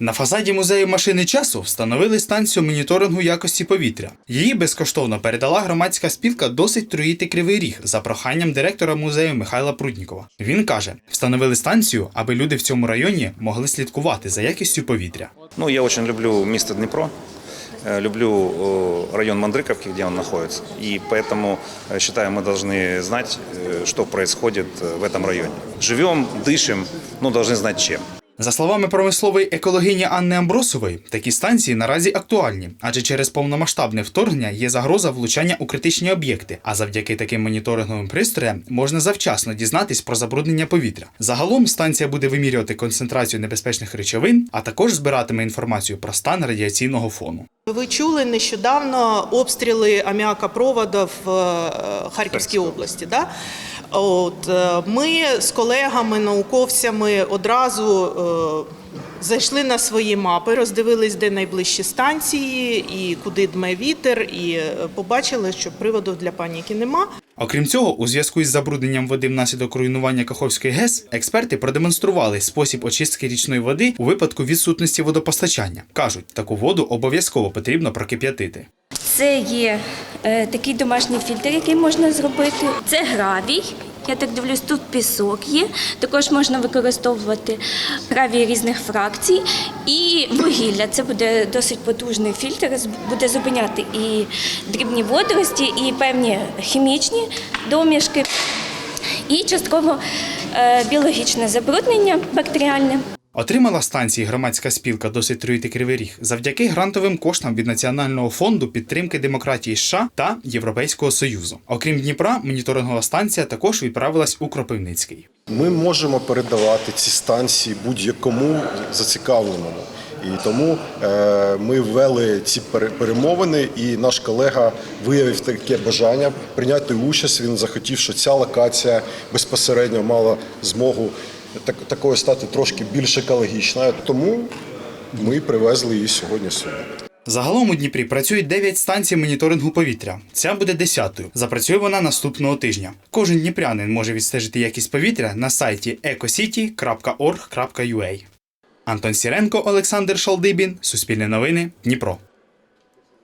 На фасаді музею машини часу встановили станцію моніторингу якості повітря. Її безкоштовно передала громадська спілка досить труїти кривий ріг за проханням директора музею Михайла Пруднікова. Він каже, встановили станцію, аби люди в цьому районі могли слідкувати за якістю повітря. Ну, я очень люблю место Днепро, э, люблю э, район Мандриковки, где он находится. И поэтому, э, считаю, мы должны знать, э, что происходит э, в этом районе. Живем, дышим, но должны знать чем. За словами промислової екологині Анни Амбросової, такі станції наразі актуальні, адже через повномасштабне вторгнення є загроза влучання у критичні об'єкти. А завдяки таким моніторинговим пристроям можна завчасно дізнатись про забруднення повітря. Загалом станція буде вимірювати концентрацію небезпечних речовин, а також збиратиме інформацію про стан радіаційного фону. Ви чули нещодавно обстріли аміакопроводу в е, Харківській області. Да? От, е, ми з колегами, науковцями одразу е, зайшли на свої мапи, роздивились, де найближчі станції, і куди дме вітер, і е, побачили, що приводів для паніки нема. Окрім цього, у зв'язку із забрудненням води внаслідок руйнування Каховської ГЕС, експерти продемонстрували спосіб очистки річної води у випадку відсутності водопостачання. кажуть, таку воду обов'язково потрібно прокип'ятити. Це є е, такий домашній фільтр, який можна зробити. Це гравій. Я так дивлюсь, тут пісок є. Також можна використовувати гравій різних фракцій і вугілля. Це буде досить потужний фільтр, буде зупиняти і дрібні водорості, і певні хімічні домішки, і частково е, біологічне забруднення бактеріальне. Отримала станції громадська спілка досить труїти кривий ріг завдяки грантовим коштам від Національного фонду підтримки демократії США та Європейського Союзу. Окрім Дніпра, моніторингова станція також відправилась у Кропивницький. Ми можемо передавати ці станції будь-якому зацікавленому. І тому е, ми ввели ці пере- перемовини, і наш колега виявив таке бажання прийняти участь. Він захотів, що ця локація безпосередньо мала змогу так, такою стати трошки більш екологічною. Тому ми привезли її сьогодні сюди. Загалом у Дніпрі працюють 9 станцій моніторингу повітря. Ця буде десятою. Запрацює вона наступного тижня. Кожен дніпрянин може відстежити якість повітря на сайті ecocity.org.ua. Антон Сіренко, Олександр Шалдибін, Суспільне новини, Дніпро.